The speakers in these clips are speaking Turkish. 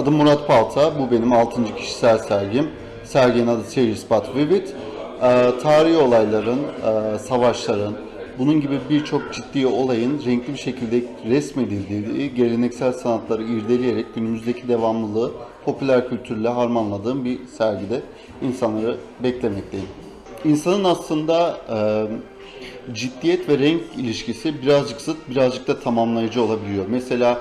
Adım Murat Palta. Bu benim 6. kişisel sergim. Serginin adı Serious But Vivid. Ee, tarihi olayların, e, savaşların, bunun gibi birçok ciddi olayın renkli bir şekilde resmedildiği, geleneksel sanatları irdeleyerek günümüzdeki devamlılığı popüler kültürle harmanladığım bir sergide insanları beklemekteyim. İnsanın aslında e, ciddiyet ve renk ilişkisi birazcık zıt, birazcık da tamamlayıcı olabiliyor. Mesela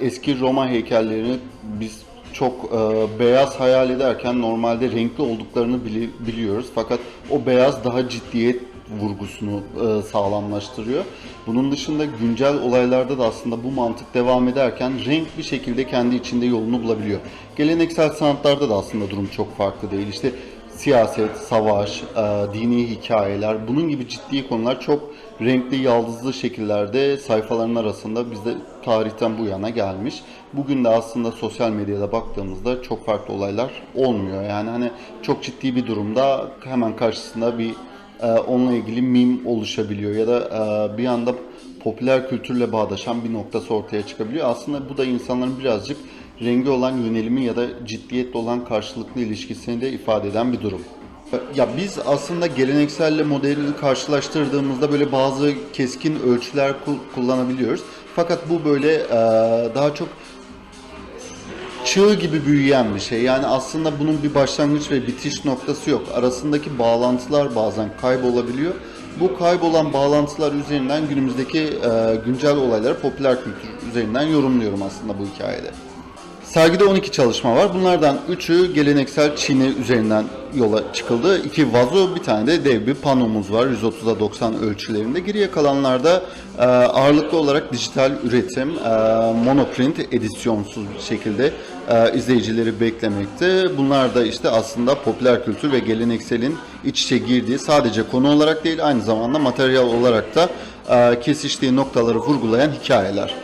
eski Roma heykellerini biz çok e, beyaz hayal ederken normalde renkli olduklarını bili- biliyoruz. Fakat o beyaz daha ciddiyet vurgusunu e, sağlamlaştırıyor. Bunun dışında güncel olaylarda da aslında bu mantık devam ederken renk bir şekilde kendi içinde yolunu bulabiliyor. Geleneksel sanatlarda da aslında durum çok farklı değil. İşte siyaset, savaş, e, dini hikayeler, bunun gibi ciddi konular çok renkli, yaldızlı şekillerde sayfaların arasında bizde tarihten bu yana gelmiş. Bugün de aslında sosyal medyada baktığımızda çok farklı olaylar olmuyor. Yani hani çok ciddi bir durumda hemen karşısında bir e, onunla ilgili mim oluşabiliyor ya da e, bir anda popüler kültürle bağdaşan bir noktası ortaya çıkabiliyor. Aslında bu da insanların birazcık rengi olan yönelimi ya da ciddiyetle olan karşılıklı ilişkisini de ifade eden bir durum. Ya biz aslında gelenekselle modeli karşılaştırdığımızda böyle bazı keskin ölçüler kul- kullanabiliyoruz. Fakat bu böyle e, daha çok çığ gibi büyüyen bir şey. Yani aslında bunun bir başlangıç ve bitiş noktası yok. Arasındaki bağlantılar bazen kaybolabiliyor. Bu kaybolan bağlantılar üzerinden günümüzdeki e, güncel olayları popüler kültür üzerinden yorumluyorum aslında bu hikayede. Sergide 12 çalışma var. Bunlardan 3'ü geleneksel Çin'i üzerinden yola çıkıldı. İki vazo, bir tane de dev bir panomuz var 130'a 90 ölçülerinde. Geriye kalanlarda e, ağırlıklı olarak dijital üretim, e, monoprint, edisyonsuz bir şekilde e, izleyicileri beklemekte. Bunlar da işte aslında popüler kültür ve gelenekselin iç içe girdiği sadece konu olarak değil aynı zamanda materyal olarak da kesiştiği noktaları vurgulayan hikayeler.